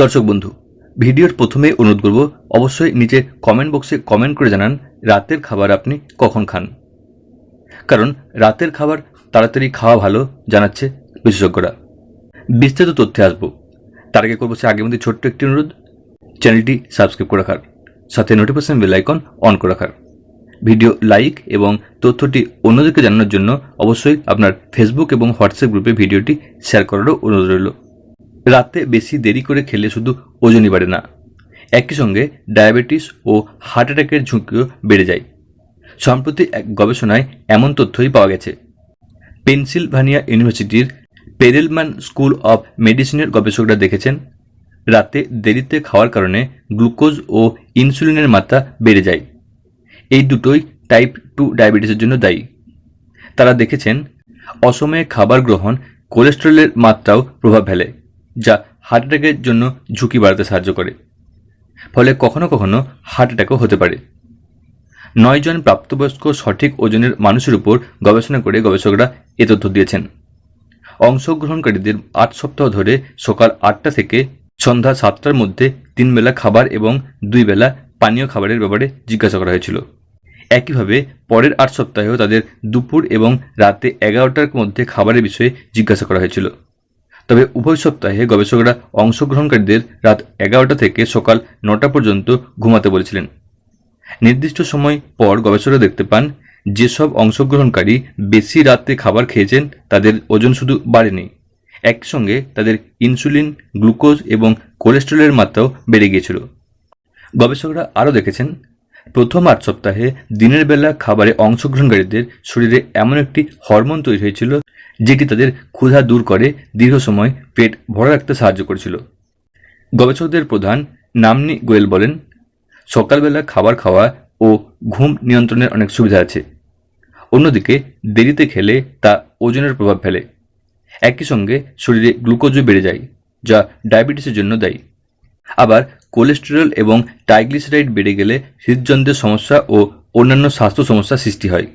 দর্শক বন্ধু, ভিডিওর প্রথমে অনুরোধ করব, অবশ্যই নিচে কমেন্ট বক্সে কমেন্ট করে জানান রাতের খাবার আপনি কখন খান। কারণ রাতের খাবার তাড়াতাড়ি খাওয়া ভালো, জানাচ্ছে বিশেষজ্ঞরা। বিস্তারিত তথ্যে আসব। তার আগে করব সে আগের মধ্যে ছোট্ট একটি অনুরোধ, চ্যানেলটি সাবস্ক্রাইব করে রাখার, সাথে নোটিফিকেশন বেল আইকন অন করে রাখার। ভিডিও লাইক এবং তথ্যটি অন্যদেরকে জানানোর জন্য অবশ্যই আপনার ফেসবুক এবং হোয়াটসঅ্যাপ গ্রুপে ভিডিওটি শেয়ার করারও অনুরোধ রইল। রাতে বেশি দেরি করে খেলে শুধু ওজনই বাড়ে না। একই সঙ্গে ডায়াবেটিস ও হার্ট অ্যাটাকের ঝুঁকিও বেড়ে যায়। সম্প্রতি এক গবেষণায় এমন তথ্যই পাওয়া গেছে। পেনসিলভানিয়া ইউনিভার্সিটির পেরেলম্যান স্কুল অফ মেডিসিনের গবেষকরা দেখেছেন, রাতে দেরিতে খাওয়ার কারণে গ্লুকোজ ও ইনসুলিনের মাত্রা বেড়ে যায়। এই দুটোই টাইপ টু ডায়াবেটিসের জন্য দায়ী। তারা দেখেছেন, অসময়ে খাবার গ্রহণ কোলেস্টেরলের মাত্রাও প্রভাব ফেলে। যা হার্ট অ্যাটাকের জন্য ঝুঁকি বাড়াতে সাহায্য করে। ফলে কখনো কখনো হার্ট অ্যাটাকও হতে পারে। নয় জন প্রাপ্তবয়স্ক সঠিক ওজনের মানুষের উপর গবেষণা করে গবেষকরা এ তথ্য দিয়েছেন। অংশগ্রহণকারীদের আট সপ্তাহ ধরে সকাল আটটা থেকে সন্ধ্যা সাতটার মধ্যে তিন বেলা খাবার এবং দুই বেলা পানীয় খাবারের ব্যাপারে জিজ্ঞাসা করা হয়েছিল। একইভাবে পরের আট সপ্তাহেও তাদের দুপুর এবং রাতে এগারোটার মধ্যে খাবারের বিষয়ে জিজ্ঞাসা করা হয়েছিল। তবে উভয় সপ্তাহে গবেষকরা অংশগ্রহণকারীদের রাত এগারোটা থেকে সকাল নটা পর্যন্ত ঘুমাতে বলেছিলেন। নির্দিষ্ট সময় পর গবেষকরা দেখতে পান, যেসব অংশগ্রহণকারী বেশি রাতে খাবার খেয়েছেন তাদের ওজন শুধু বাড়েনি। একসঙ্গে তাদের ইনসুলিন, গ্লুকোজ এবং কোলেস্টেরলের মাত্রাও বেড়ে গিয়েছিল। গবেষকরা আরও দেখেছেন, প্রথম আট সপ্তাহে দিনের বেলা খাবারে অংশগ্রহণকারীদের শরীরে এমন একটি হরমোন তৈরি হয়েছিল যেটি তাদের ক্ষুধা দূর করে দীর্ঘ সময় পেট ভরা রাখতে সাহায্য করেছিল। গবেষকদের প্রধান নামনি গোয়েল বলেন, সকালবেলা খাবার খাওয়া ও ঘুম নিয়ন্ত্রণের অনেক সুবিধা আছে। অন্যদিকে, দেরিতে খেলে তা ওজনের প্রভাব ফেলে। একই সঙ্গে শরীরে গ্লুকোজও বেড়ে যায়, যা ডায়াবেটিসের জন্য দায়ী। আবার কোলেস্টেরল এবং ট্রাইগ্লিসারাইড বেড়ে গেলে হৃদযন্ত্রের সমস্যা ও অন্যান্য স্বাস্থ্য সমস্যা সৃষ্টি হয়।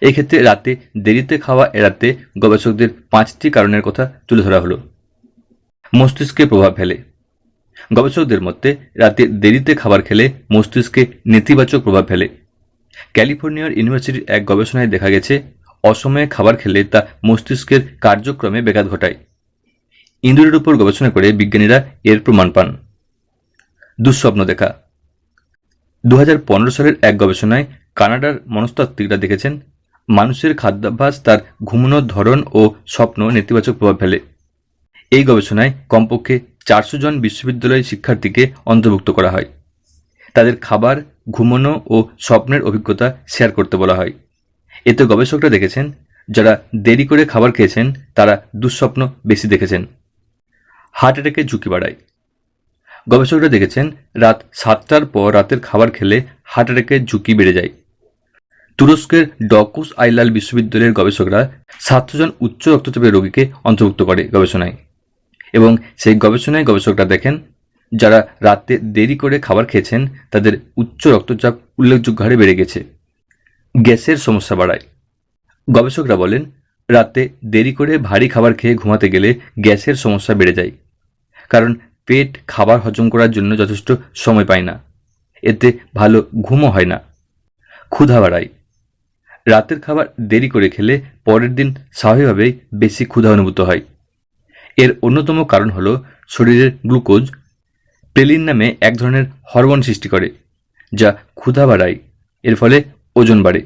এক্ষেত্রে রাতে দেরিতে খাওয়া এড়াতে গবেষকদের পাঁচটি কারণের কথা তুলে ধরা হলো। মস্তিষ্কে প্রভাব ফেলে। গবেষকদের মতে, রাতে দেরিতে খাবার খেলে মস্তিষ্কে নেতিবাচক প্রভাব ফেলে। ক্যালিফোর্নিয়ার ইউনিভার্সিটির এক গবেষণায় দেখা গেছে, অসময়ে খাবার খেলে তা মস্তিষ্কের কার্যক্রমে ব্যাঘাত ঘটায়। ইঁদুরের উপর গবেষণা করে বিজ্ঞানীরা এর প্রমাণ পান। দুঃস্বপ্ন দেখা। দু হাজার পনেরো সালের এক গবেষণায় কানাডার মনস্তাত্ত্বিকরা দেখেছেন মানুষের খাদ্যাভ্যাস তার ঘুমানোর ধরন ও স্বপ্ন নেতিবাচক প্রভাব ফেলে। এই গবেষণায় কমপক্ষে চারশো জন বিশ্ববিদ্যালয় শিক্ষার্থীকে অন্তর্ভুক্ত করা হয়। তাদের খাবার, ঘুমানো ও স্বপ্নের অভিজ্ঞতা শেয়ার করতে বলা হয়। এতে গবেষকরা দেখেছেন, যারা দেরি করে খাবার খেয়েছেন, তারা দুঃস্বপ্ন বেশি দেখেছেন। হার্ট অ্যাটাকের ঝুঁকি বাড়ায়। গবেষকরা দেখেছেন, রাত সাতটার পর রাতের খাবার খেলে হার্ট অ্যাটাকের ঝুঁকি বেড়ে যায়। তুরস্কের ডকুস আইলাল বিশ্ববিদ্যালয়ের গবেষকরা সাতশো জন উচ্চ রক্তচাপের রোগীকে অন্তর্ভুক্ত করে গবেষণায়। এবং সেই গবেষণায় গবেষকরা দেখেন, যারা রাতে দেরি করে খাবার খেয়েছেন, তাদের উচ্চ রক্তচাপ উল্লেখযোগ্য হারে বেড়ে গেছে। গ্যাসের সমস্যা বাড়ায়। গবেষকরা বলেন, রাতে দেরি করে ভারী খাবার খেয়ে ঘুমাতে গেলে গ্যাসের সমস্যা বেড়ে যায়। কারণ পেট খাবার হজম করার জন্য যথেষ্ট সময় পায় না। এতে ভালো ঘুমও হয় না। ক্ষুধা বাড়ায়। রাতের খাবার দেরি করে খেলে পরের দিন স্বাভাবিকভাবেই বেশি ক্ষুধা অনুভূত হয়। এর অন্যতম কারণ হল শরীরের গ্লুকোজ। প্রেলিন নামে এক ধরনের হরমোন সৃষ্টি করে, যা ক্ষুধা বাড়ায়। এর ফলে ওজন বাড়ে।